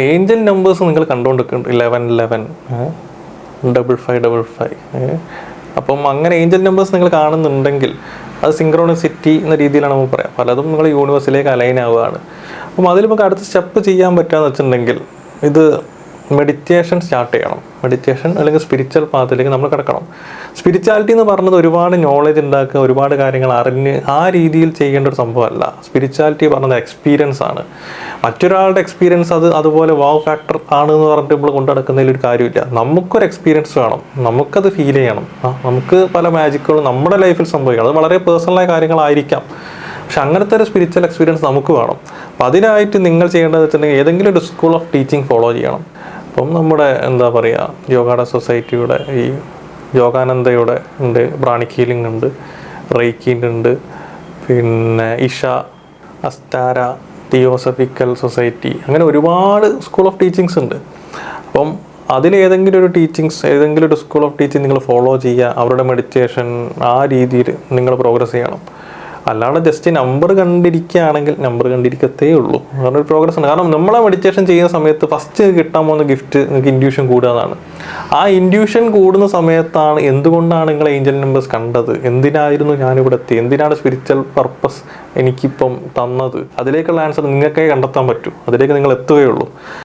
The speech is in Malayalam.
ഏഞ്ചൽ നമ്പേഴ്സ് നിങ്ങൾ കണ്ടുകൊണ്ടിരിക്കുന്നുണ്ട് eleven eleven double five double five അപ്പം അങ്ങനെ ഏഞ്ചൽ നമ്പേഴ്സ് നിങ്ങൾ കാണുന്നുണ്ടെങ്കിൽ അത് സിങ്ക്രോണിസിറ്റി എന്ന രീതിയിലാണ് നമ്മൾ പറയാം. പലതും നിങ്ങൾ യൂണിവേഴ്സിലേക്ക് അലൈൻ ആവുകയാണ്. അപ്പം അതിൽ നമുക്ക് അടുത്ത സ്റ്റെപ്പ് ചെയ്യാൻ പറ്റുകയെന്ന് വെച്ചിട്ടുണ്ടെങ്കിൽ ഇത് മെഡിറ്റേഷൻ സ്റ്റാർട്ട് ചെയ്യണം. മെഡിറ്റേഷൻ അല്ലെങ്കിൽ സ്പിരിച്വൽ പാത്തിലേക്ക് നമ്മൾ കിടക്കണം. സ്പിരിച്വാലിറ്റി എന്ന് പറഞ്ഞത് ഒരുപാട് നോളജ് ഉണ്ടാക്കുക ഒരുപാട് കാര്യങ്ങൾ അറിഞ്ഞ് ആ രീതിയിൽ ചെയ്യേണ്ട ഒരു സംഭവമല്ല. സ്പിരിച്വാലിറ്റി പറഞ്ഞത് എക്സ്പീരിയൻസ് ആണ്. മറ്റൊരാളുടെ എക്സ്പീരിയൻസ് അത് അതുപോലെ വാവ് ഫാക്ടർ ആണ് എന്ന് പറഞ്ഞിട്ട് നമ്മൾ കൊണ്ടു നടക്കുന്നതിൽ ഒരു കാര്യമില്ല. നമുക്കൊരു എക്സ്പീരിയൻസ് വേണം. നമുക്കത് ഫീൽ ചെയ്യണം. നമുക്ക് പല മാജിക്കുകളും നമ്മുടെ ലൈഫിൽ സംഭവിക്കണം അത് വളരെ പേഴ്സണലായ കാര്യങ്ങളായിരിക്കാം. പക്ഷെ അങ്ങനത്തെ ഒരു സ്പിരിച്വൽ എക്സ്പീരിയൻസ് നമുക്ക് വേണം. അപ്പം അതിനായിട്ട് നിങ്ങൾ ചെയ്യേണ്ടതെന്ന് വെച്ചിട്ടുണ്ടെങ്കിൽ ഏതെങ്കിലും ഒരു സ്കൂൾ ഓഫ് ടീച്ചിങ് ഫോളോ ചെയ്യണം. അപ്പം നമ്മുടെ എന്താ പറയുക യോഗാട സൊസൈറ്റിയുടെ ഈ യോഗാനന്ദയുടെ ഉണ്ട് ബ്രാണിക് ഹീലിംഗ് ഉണ്ട് റേക്കിന്റെ ഉണ്ട് പിന്നെ ഇഷ അസ്താര തിയോസഫിക്കൽ സൊസൈറ്റി അങ്ങനെ ഒരുപാട് സ്കൂൾ ഓഫ് ടീച്ചിങ്സ് ഉണ്ട്. അപ്പം അതിലേതെങ്കിലും ഒരു ടീച്ചിങ്സ് ഏതെങ്കിലും ഒരു സ്കൂൾ ഓഫ് ടീച്ചിങ് നിങ്ങൾ ഫോളോ ചെയ്യുക അവരുടെ മെഡിറ്റേഷൻ ആ രീതിയിൽ നിങ്ങൾ പ്രോഗ്രസ് ചെയ്യണം. അല്ലാണ്ട് ജസ്റ്റ് നമ്പർ കണ്ടിരിക്കുകയാണെങ്കിൽ നമ്പർ കണ്ടിരിക്കത്തേ ഉള്ളൂ. കാരണം ഒരു പ്രോഗ്രസ് ഉണ്ട് കാരണം നമ്മളെ മെഡിറ്റേഷൻ ചെയ്യുന്ന സമയത്ത് ഫസ്റ്റ് കിട്ടാൻ പോകുന്ന ഗിഫ്റ്റ് നിങ്ങൾക്ക് ഇൻഡ്യൂഷൻ കൂടുകയെന്നാണ്. ആ ഇൻഡ്യൂഷൻ കൂടുന്ന സമയത്താണ് എന്തുകൊണ്ടാണ് നിങ്ങൾ ഏഞ്ചൽ നമ്പേഴ്സ് കണ്ടത്? എന്തിനായിരുന്നു ഞാനിവിടെ എത്തി എന്തിനാണ് സ്പിരിച്വൽ പർപ്പസ് എനിക്കിപ്പം തന്നത്? അതിലേക്കുള്ള ആൻസർ നിങ്ങൾക്കേ കണ്ടെത്താൻ പറ്റൂ. അതിലേക്ക് നിങ്ങൾ എത്തുകയുള്ളൂ.